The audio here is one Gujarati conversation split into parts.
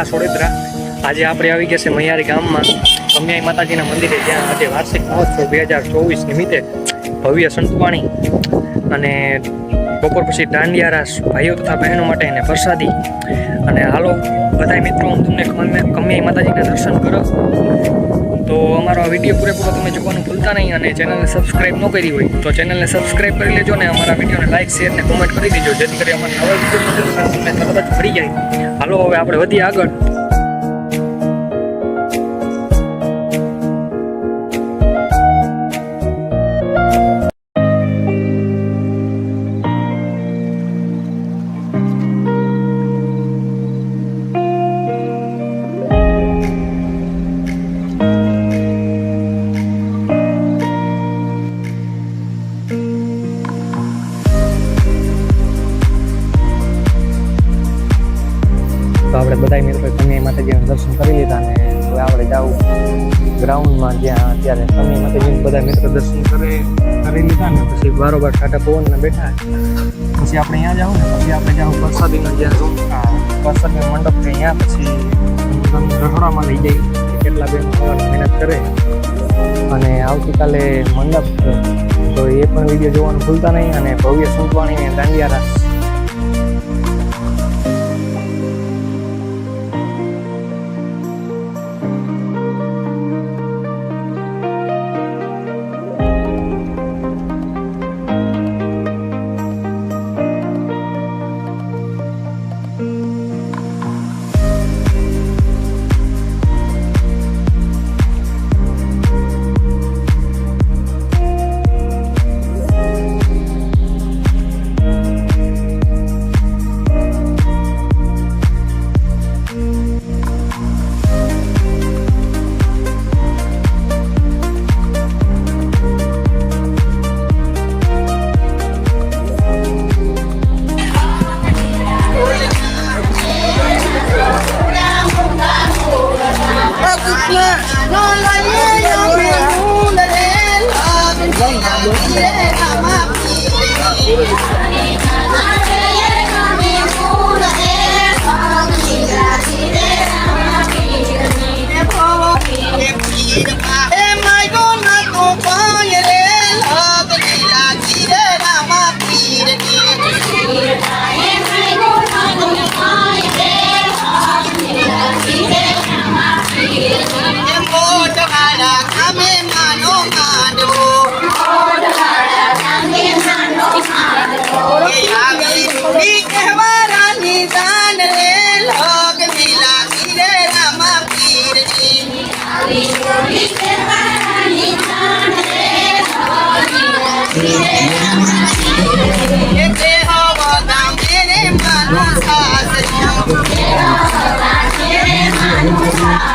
તાલુકા સોડેદરા આજે આપણે આવી ગયા છે મૈયારી ગામમાં. કમ્યાઈ માતાજીના મંદિરે, જ્યાં આજે વાર્ષિક મહોત્સવ બે હજાર ચોવીસ નિમિત્તે ભવ્ય સંતવાણી અને બપોર પછી દાંડિયા રાસ ભાઈઓ તથા બહેનો માટે એને પ્રસાદી. અને હાલો, બધાય મિત્રો, હું તમને કમ્યા- કમ્યાઈ માતાજીના દર્શન કરો તો અમારો વીડિયો પૂરેપૂરો તમે જોવાનું ભૂલતા નહીં અને ચેનલને સબસ્ક્રાઇબ ન કરી હોય તો ચેનલને સબસ્ક્રાઇબ કરી લેજો ને અમારા વિડીયોને લાઇક શેર ને કોમેન્ટ કરી દેજો, જેથી કરી અમારા નવા વીડિયો તમને તરત જ ફરી જાય. હાલો, હવે આપણે વધીએ આગળ. હવે આપણે જાવું ગ્રાઉન્ડમાં જ્યાં અત્યારે કન્યા માતાજીના બધા મિત્રો દર્શન કરે, કરી લીધા ને પછી બારોબાર ટાટા પવનને બેઠા. પછી આપણે અહીંયા જાઉં ને, પછી આપણે જાવ પ્રસાદીનો જ્યાં રૂમ પ્રસાદનો મંડપ છે અહીંયા પછી રસોડામાં લઈ જઈ. કેટલા બે મહેનત કરે. અને આવતીકાલે મંડપ છે. તો એ પણ વીડિયો જોવાનું ભૂલતા નહીં અને ભવ્ય સુંદવાણી dandiya dandiya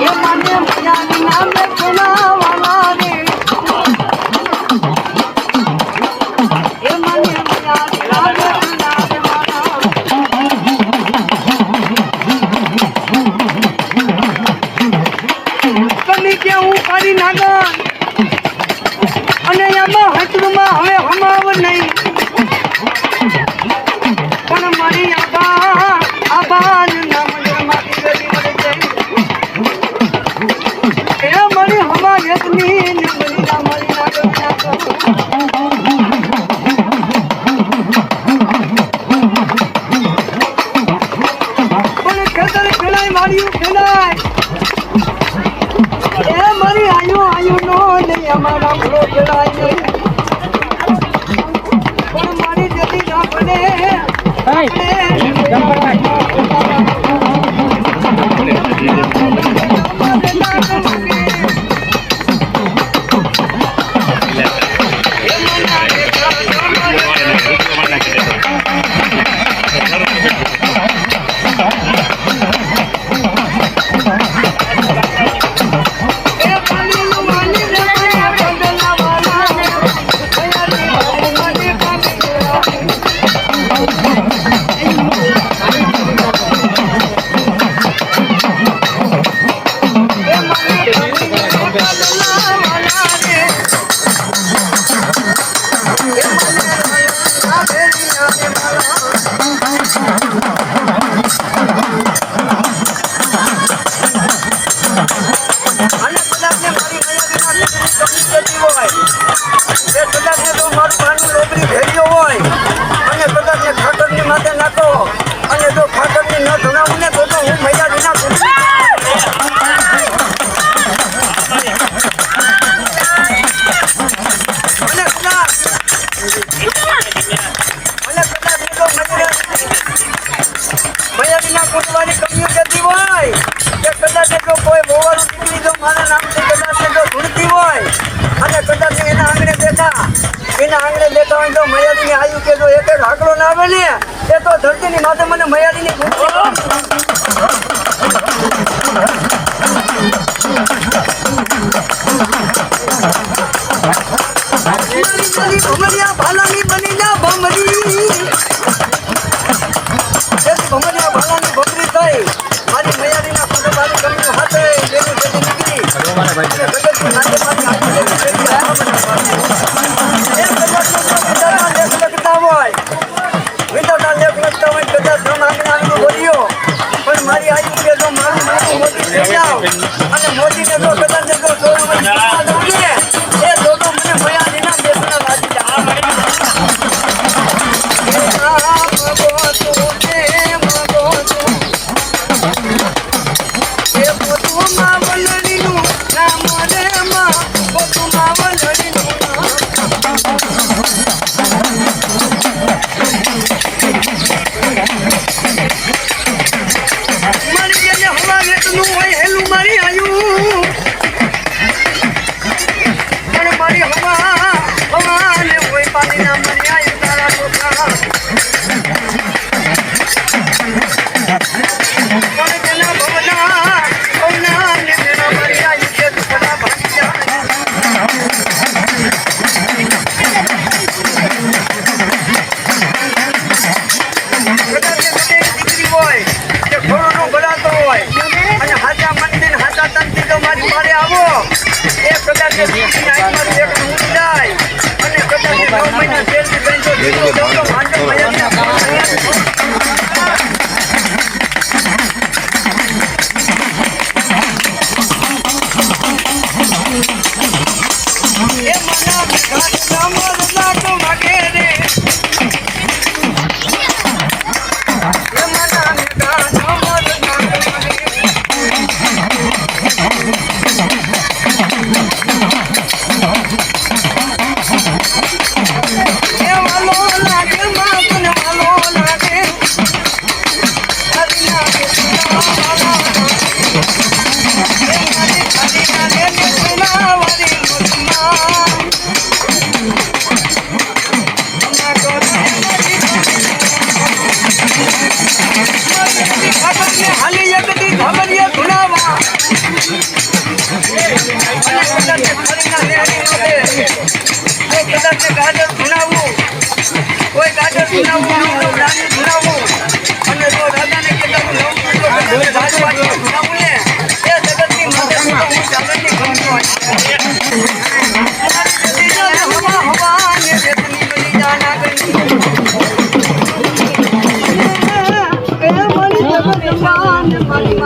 Yamanım yanına mefuna valanım ಜಗತ್ ನೀನು પૂછવાની કમીઓ જતી હોય, કે કદાચ જો કોઈ મોવાનું નીકળી જો મારા નામથી કદાચ જો ધૂળતી હોય, અને કદાચ એના આંગણે બેઠા, એના આંગણે બેઠા હોય તો મયાદીની આયુ કે જો એક જ હાકડો ના આવે ને એ તો ધરતીની માથે મને મયાદીની Bye-bye. અને કદાચ નવ મહિના જેલથી બેન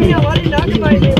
વાળી નાખભાઈ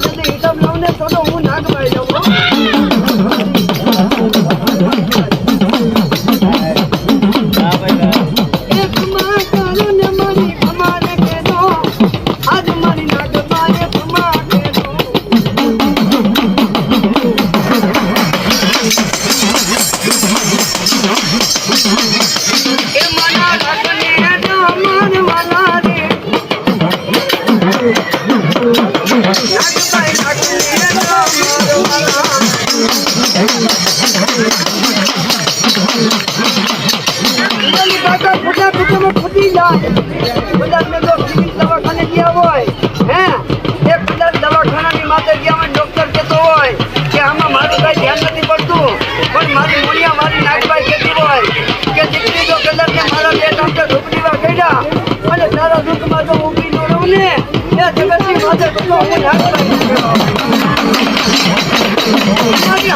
就那 પણ મારી મોડિયા મારી નાગભાઈ કહેતી હોય કે દીકરી જો કલર ને મારા બે કાંટા ઢોકડીવા ગયડા અને તારા દુઃખમાં તો ઊભી નો રહું ને. એ જગતની માથે તો હું નાગભાઈ મારી